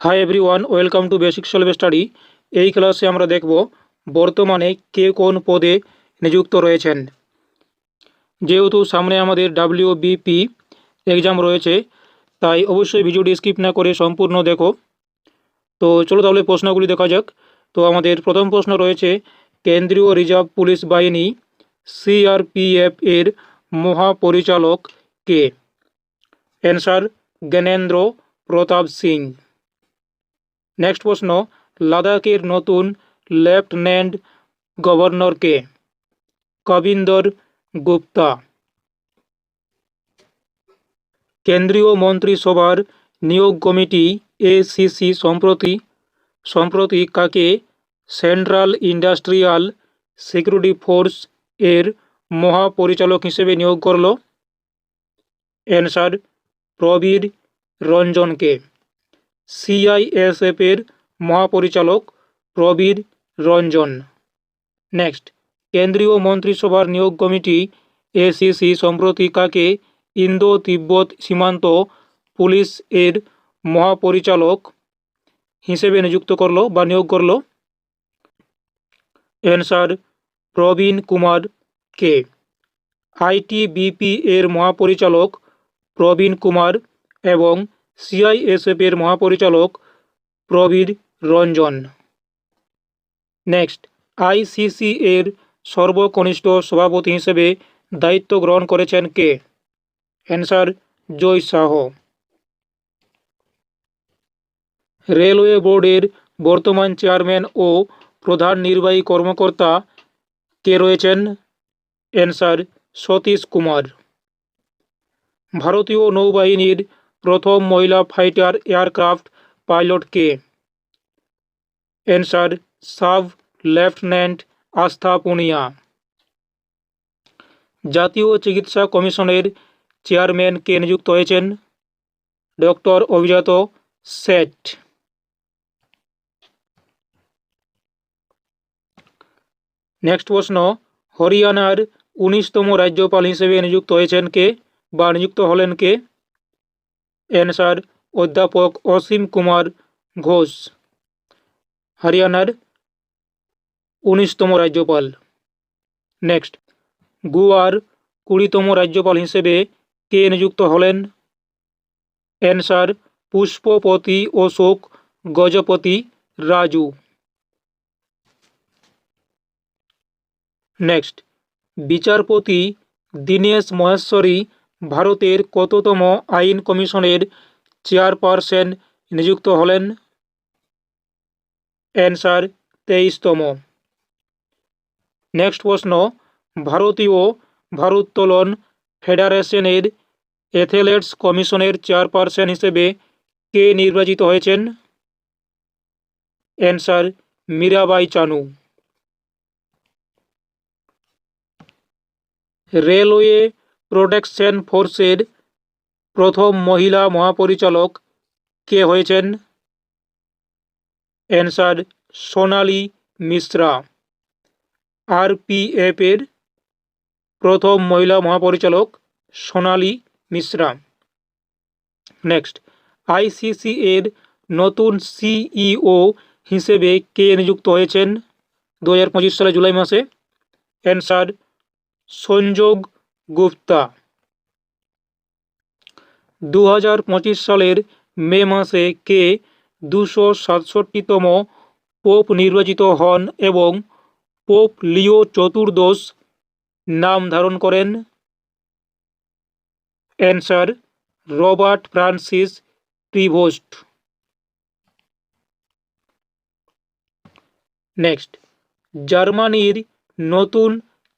Hi everyone welcome to basic solve study এই ক্লাসে আমরা দেখব বর্তমানে কে কোন পদে নিযুক্ত রয়েছেন। যেহেতু সামনে আমাদের ডাব্লিউ বিপি এক্সাম রয়েছে, তাই অবশ্যই ভিডিওটি স্কিপ না করে সম্পূর্ণ দেখো। তো চলো তাহলে প্রশ্নগুলি দেখা যাক। তো আমাদের প্রথম প্রশ্ন রয়েছে, কেন্দ্রীয় রিজার্ভ পুলিশ বাহিনী সিআরপিএফ এর মহাপরিচালক কে? অ্যান্সার জ্ঞানেন্দ্র প্রতাপ সিং। নেক্সট প্রশ্ন, লাদাখের নতুন লেফটেন্যান্ট গভর্নর কে কবিন্দর গুপ্তা কেন্দ্রীয় মন্ত্রিসভার নিয়োগ কমিটি এসিসি সম্প্রতি সম্প্রতি কাকে সেন্ট্রাল ইন্ডাস্ট্রিয়াল সিকিউরিটি ফোর্স এর মহাপরিচালক হিসেবে নিয়োগ করল? অ্যান্সার প্রবীর রঞ্জনকে। সিআইএসএফ এর মহাপরিচালক প্রবীর রঞ্জন। নেক্সট কেন্দ্রীয় মন্ত্রিসভার নিয়োগ কমিটি এসিসি সম্প্রতি কাকে ইন্দো তিব্বত সীমান্ত পুলিশ এর মহাপরিচালক হিসেবে নিযুক্ত করল বা নিয়োগ করল? অ্যান্সার প্রবীণ কুমার কে। আইটিবিপি এর মহাপরিচালক প্রবীণ কুমার এবং সিআইএসএফ এর মহাপরিচালক প্রবীর রঞ্জন। নেক্সট আইসিসি এর সর্বকনিষ্ঠ সভাপতি হিসেবে দায়িত্ব গ্রহণ করেছেন কে? অ্যান্সার, জয় শাহ রেলওয়ে বোর্ডের বর্তমান চেয়ারম্যান ও প্রধান নির্বাহী কর্মকর্তা কে রয়েছেন? অ্যান্সার, সতীশ কুমার। ভারতীয় নৌবাহিনীর প্রথম মহিলা ফাইটার এয়ারক্রাফট পাইলট কে answer, sub lieutenant Astha Poonia. জাতীয় চিকিৎসা কমিশনের চেয়ারম্যান কে নিযুক্ত হয়েছেন? ডক্টর অভিজাত সেট নেক্সট প্রশ্ন, হরিয়ানার উনিশতম রাজ্যপাল হিসেবে নিযুক্ত হয়েছেন কে বা নিযুক্ত হলেন কে? অ্যান্সার অধ্যাপক অসীম কুমার ঘোষ। হরিয়ানার উনিশতম রাজ্যপাল। নেক্সট, গোয়ার কুড়িতম রাজ্যপাল হিসেবে কে নিযুক্ত হলেন? অ্যান্সার পুষ্পপতি অশোক, গজপতি রাজু। নেক্সট, বিচারপতি দীনেশ মহেশ্বরী ভারতের কততম আইন কমিশনের চেয়ারপারসন নিযুক্ত হলেন? অ্যান্সার, তেইশতম। নেক্সট প্রশ্ন। ভারতীয় ভারোত্তোলন ফেডারেশনের অ্যাথলেটস কমিশনের চেয়ারপারসন হিসেবে কে নির্বাচিত হয়েছেন? Answer, Mirabai Chanu. Railway protection ফোর্সের প্রথম মহিলা মহাপরিচালক কে হয়েছেন? অ্যান্সার সোনালি মিশ্রা। আর আরপিএফের প্রথম মহিলা মহাপরিচালক সোনালি মিশ্রা। নেক্সট। আইসিসি এর নতুন সিইও হিসেবে কে নিযুক্ত হয়েছেন? দু হাজার পঁচিশ সালে জুলাই মাসে। অ্যান্সার সংযোগ গুপ্তা। দু হাজার পঁচিশ সালের মে মাসে কে দুশো সাতষট্টিতম পোপ নির্বাচিত হন এবং পোপ লিও চতুর্দশ নাম ধারণ করেন? Answer, Robert Francis Prevost. Next, জার্মানির নতুন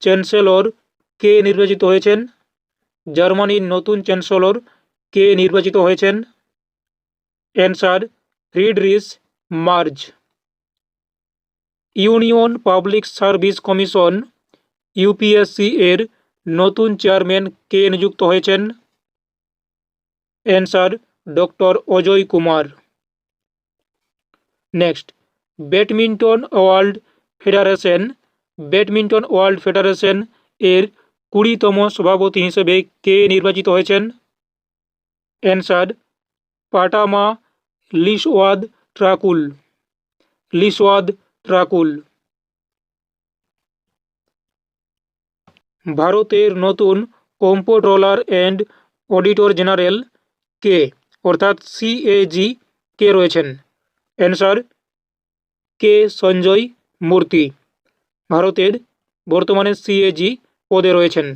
চ্যান্সেলর কে নির্বাচিত হয়েছেন? জার্মানির নতুন চ্যান্সেলর কে নির্বাচিত হয়েছেন? Answer Friedrich Merz. Union public service commission, UPSC এর নতুন চেয়ারম্যান কে নিযুক্ত হয়েছেন? Answer, doctor Ajay Kumar. Next, badminton world federation. Badminton world federation এর কুড়িতম সভাপতি হিসেবে কে নির্বাচিত হয়েছেন? Answer Patama Leeswadtrakul. লিসওয়াদ ট্রাকুল। ভারতের নতুন কম্পোট্রোলার অ্যান্ড অডিটর জেনারেল কে, অর্থাৎ সিএজি কে রয়েছেন? অ্যান্সার কে সঞ্জয় মূর্তি। ভারতের বর্তমানে সিএজি পদে রয়েছেন।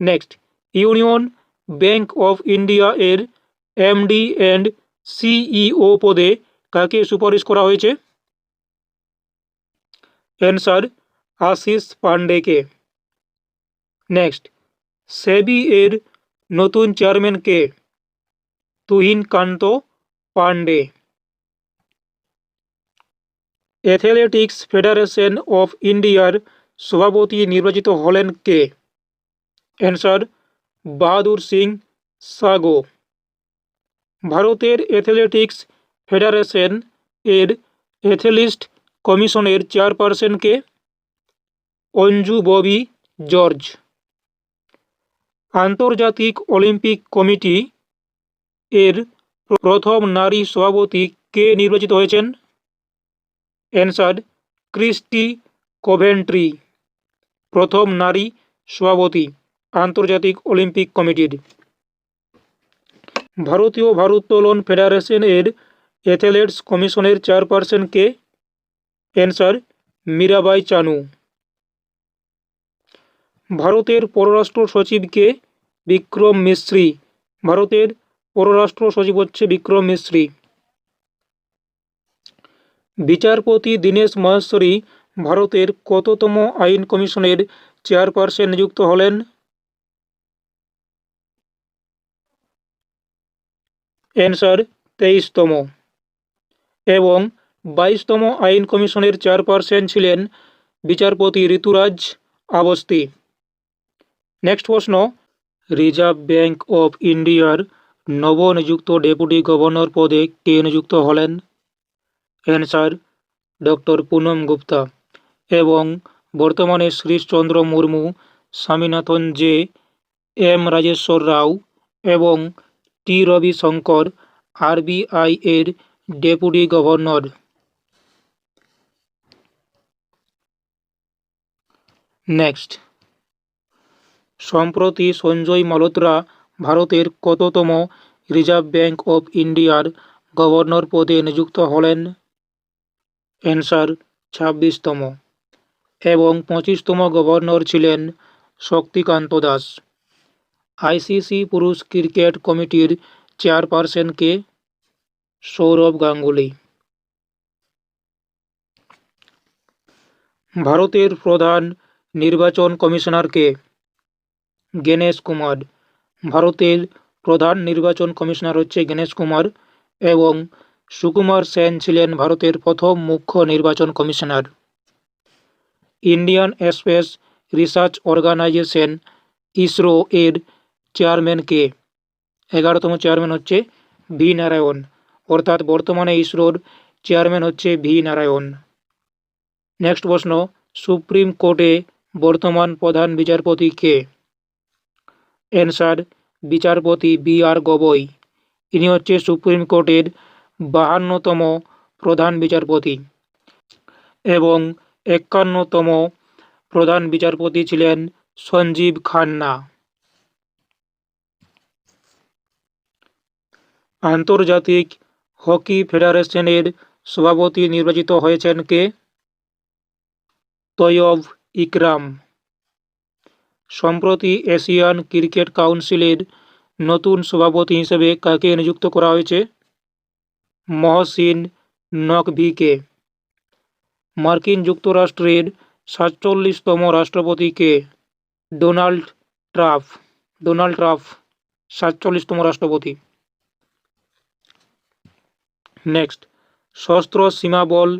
Next Union Bank of India এর এমডি অ্যান্ড সিইও পদে কাকে সুপারিশ করা হয়েছে? অ্যান্সার আশিস পান্ডেকে নেক্সট সেবি এর নতুন chairman K? Tuhin Kanta Pandey athletics federation of ইন্ডিয়ার সভাপতি নির্বাচিত হলেন কে? অ্যান্সার বাহাদুর সিং সাগো। ভারতের অ্যাথলেটিক্স ফেডারেশন এর অ্যাথলিস্ট কমিশনের চেয়ারপারসনকে অঞ্জু ববি জর্জ। আন্তর্জাতিক অলিম্পিক কমিটি এর প্রথম নারী সভাপতি কে নির্বাচিত হয়েছেন? Answer Kirsty Coventry. প্রথম নারী সভাপতি আন্তর্জাতিক অলিম্পিক কমিটির। ভারতীয় ভারোত্তোলন ফেডারেশন এর অ্যাথলেটস কমিশনের চেয়ারপারসন কে? অ্যান্সার মীরাবাই চানু। ভারতের পররাষ্ট্র সচিবকে বিক্রম মিস্ত্রি। ভারতের পররাষ্ট্র সচিব হচ্ছে বিক্রম মিস্ত্রি। বিচারপতি দীনেশ মহেশ্বরী ভারতের কততম আইন কমিশনের চেয়ারপারসন নিযুক্ত হলেন? অ্যান্সার, তেইশতম। এবং বাইশতম আইন কমিশনের চেয়ারপারসন ছিলেন বিচারপতি ঋতুরাজ আবস্তি। নেক্সট প্রশ্ন। রিজার্ভ ব্যাংক অফ ইন্ডিয়ার নবনিযুক্ত ডেপুটি গভর্নর পদে কে নিযুক্ত হলেন? Answer, doctor Poonam Gupta. এবং বর্তমানে শ্রীশচন্দ্র মুর্মু, স্বামীনাথন জে, এম রাজেশ্বর রাও এবং টি রবি শঙ্কর আরবিআই এর ডেপুটি গভর্নর। নেক্সট। সম্প্রতি সঞ্জয় মালোত্রা ভারতের কততম রিজার্ভ ব্যাংক অফ ইন্ডিয়ার গভর্নর পদে নিযুক্ত হলেন। অ্যান্সার ছাব্বিশতম। এবং পঁচিশতম গভর্নর ছিলেন শক্তিকান্ত দাস। আইসিসি পুরুষ ক্রিকেট কমিটির চেয়ারপারসনকে সৌরভ গাঙ্গুলি। ভারতের প্রধান নির্বাচন কমিশনারকে গণেশ কুমার। ভারতের প্রধান নির্বাচন কমিশনার হচ্ছে গণেশ কুমার এবং সুকুমার সেন ছিলেন ভারতের প্রথম মুখ্য নির্বাচন commissioner. Indian space research organisation ISRO এর চেয়ারম্যান কে। এগারোতম চেয়ারম্যান হচ্ছে ভি নারায়ণ। অর্থাৎ বর্তমানে ইসরোর চেয়ারম্যান হচ্ছে ভি নারায়ণ। নেক্সট প্রশ্ন, সুপ্রিম কোর্টে বর্তমান প্রধান বিচারপতি কে? অ্যান্সার বিচারপতি বি আর গগৈ। ইনি হচ্ছে সুপ্রিম কোর্টের বাহান্নতম প্রধান বিচারপতি। এবং একান্নতম প্রধান বিচারপতি ছিলেন সঞ্জীব খান্না। আন্তর্জাতিক হকি ফেডারেশনের সভাপতি নির্বাচিত হয়েছেন কে? তৈয়ব ইকরাম। সম্প্রতি এশিয়ান ক্রিকেট কাউন্সিলের নতুন সভাপতি হিসেবে কাকে নিযুক্ত করা হয়েছে? মহসিন নকভিকে। মার্কিন যুক্তরাষ্ট্রের সাতচল্লিশতম রাষ্ট্রপতিকে ডোনাল্ড ট্রাম্প ডোনাল্ড ট্রাম্প সাতচল্লিশতম রাষ্ট্রপতি। নেক্সট, সশস্ত্র সীমাবল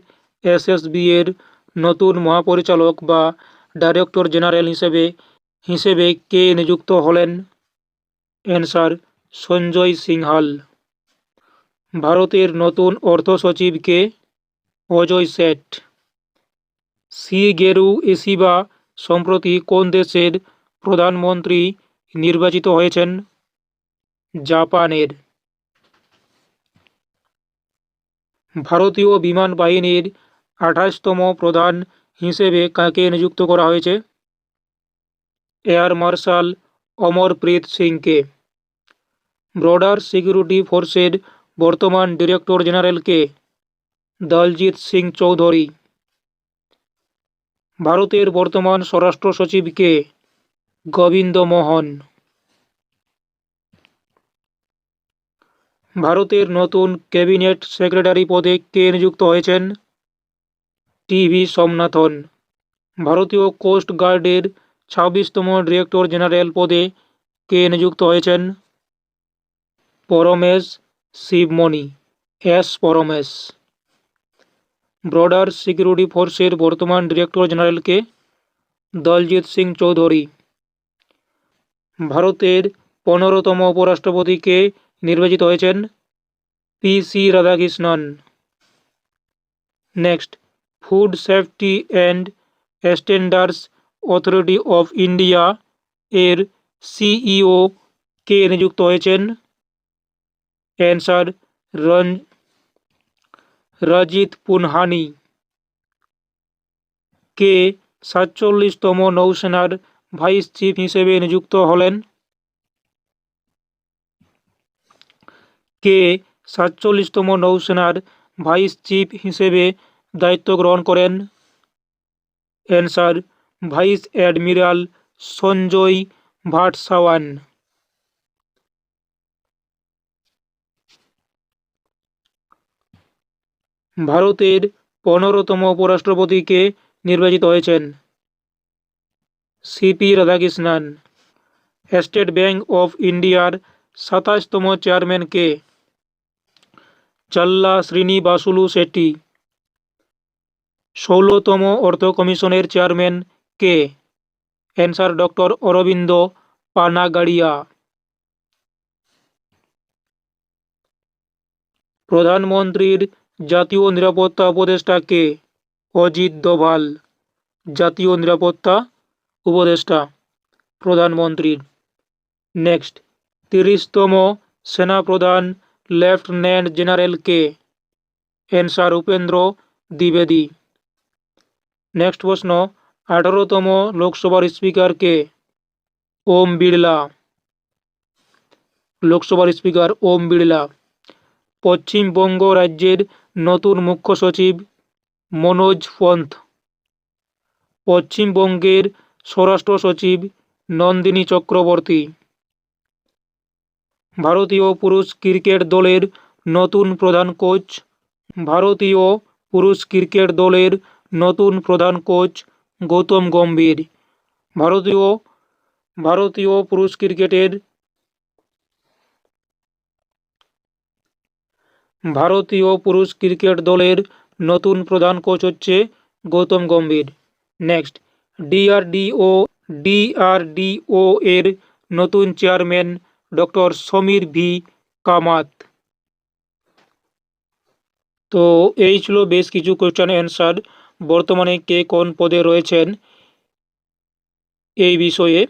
এসএসবি এর নতুন মহাপরিচালক বা ডাইরেক্টর জেনারেল হিসেবে হিসেবে কে নিযুক্ত হলেন? অ্যান্সার, সঞ্জয় সিংহাল। ভারতের নতুন অর্থ সচিবকে অজয় শেঠ সি গেরু এসিবা সম্প্রতি কোন দেশের প্রধানমন্ত্রী নির্বাচিত হয়েছেন? জাপানের। ভারতীয় বিমান বাহিনীর আঠাশতম প্রধান হিসেবে কাকে নিযুক্ত করা হয়েছে? এয়ার মার্শাল অমরপ্রীত সিংকে। বর্ডার সিকিউরিটি ফোর্সের বর্তমান ডিরেক্টর জেনারেলকে দলজিৎ সিং চৌধুরী। ভারতের বর্তমান স্বরাষ্ট্র সচিবকে গোবিন্দ মোহন। ভারতের নতুন ক্যাবিনেট সেক্রেটারি পদে কে নিযুক্ত হয়েছেন? T V Somanathan. ভারতীয় কোস্ট গার্ডের ছাব্বিশতম ডিরেক্টর জেনারেল পদে কে নিযুক্ত হয়েছেন? Paramesh Sivamani. S Paramesh. Border security ফোর্সের বর্তমান ডিরেক্টর জেনারেলকে দলজিৎ সিং চৌধুরী। ভারতের পনেরোতম উপরাষ্ট্রপতিকে নির্বাচিত হয়েছেন P C Radhakrishnan. Next, food safety and standards authority of India এর সিইও কে নিযুক্ত হয়েছেন? অ্যান্সার রন রজিত পুনহানি। কে সাতচল্লিশতম নৌসেনার ভাইস চিফ হিসেবে নিযুক্ত হলেন? কে সাতচল্লিশতম নৌসেনার ভাইস চিফ হিসেবে দায়িত্ব গ্রহণ করেন? Answer, vice admiral Sanjay Vatsayan. ভারতের পনেরোতম উপরাষ্ট্রপতিকে নির্বাচিত হয়েছেন। CP Radhakrishnan, state bank of ইন্ডিয়ার সাতাশতম চেয়ারম্যান কে? চাল্লা শ্রীনিবাসুলু শেট্টি, ষোলোতম অর্থ কমিশনের চেয়ারম্যান কে? অ্যান্সার ডক্টর অরবিন্দ পানাগাড়িয়া, প্রধানমন্ত্রীর জাতীয় নিরাপত্তা উপদেষ্টা কে অজিত দোভাল, জাতীয় নিরাপত্তা উপদেষ্টা, প্রধানমন্ত্রীর। নেক্সট, তিরিশতম সেনাপ্রধান লেফটেন্যান্ট জেনারেল কে অ্যান্সার উপেন্দ্র দ্বিবেদী। নেক্সট প্রশ্ন, আঠারোতম লোকসভার স্পিকার কে ওম বিড়লা। লোকসভার স্পিকার ওম বিড়লা, পশ্চিমবঙ্গ রাজ্যের নতুন মুখ্য সচিব মনোজ পন্থ। পশ্চিমবঙ্গের স্বরাষ্ট্র সচিব নন্দিনী চক্রবর্তী। ভারতীয় পুরুষ ক্রিকেট দলের নতুন প্রধান কোচ, ভারতীয় পুরুষ ক্রিকেট দলের নতুন প্রধান কোচ গৌতম গম্ভীর। ভারতীয় ভারতীয় পুরুষ ক্রিকেটের ভারতীয় পুরুষ ক্রিকেট দলের নতুন প্রধান কোচ হচ্ছে Gautam Gambhir. Next DRDO DRDO এর নতুন chairman doctor Sameer V. Kamat. তো এই ছিল বেশ কিছু কোয়েশ্চেন অ্যান্সার বর্তমানে কে কোন পদে রয়েছেন এই বিষয়ে।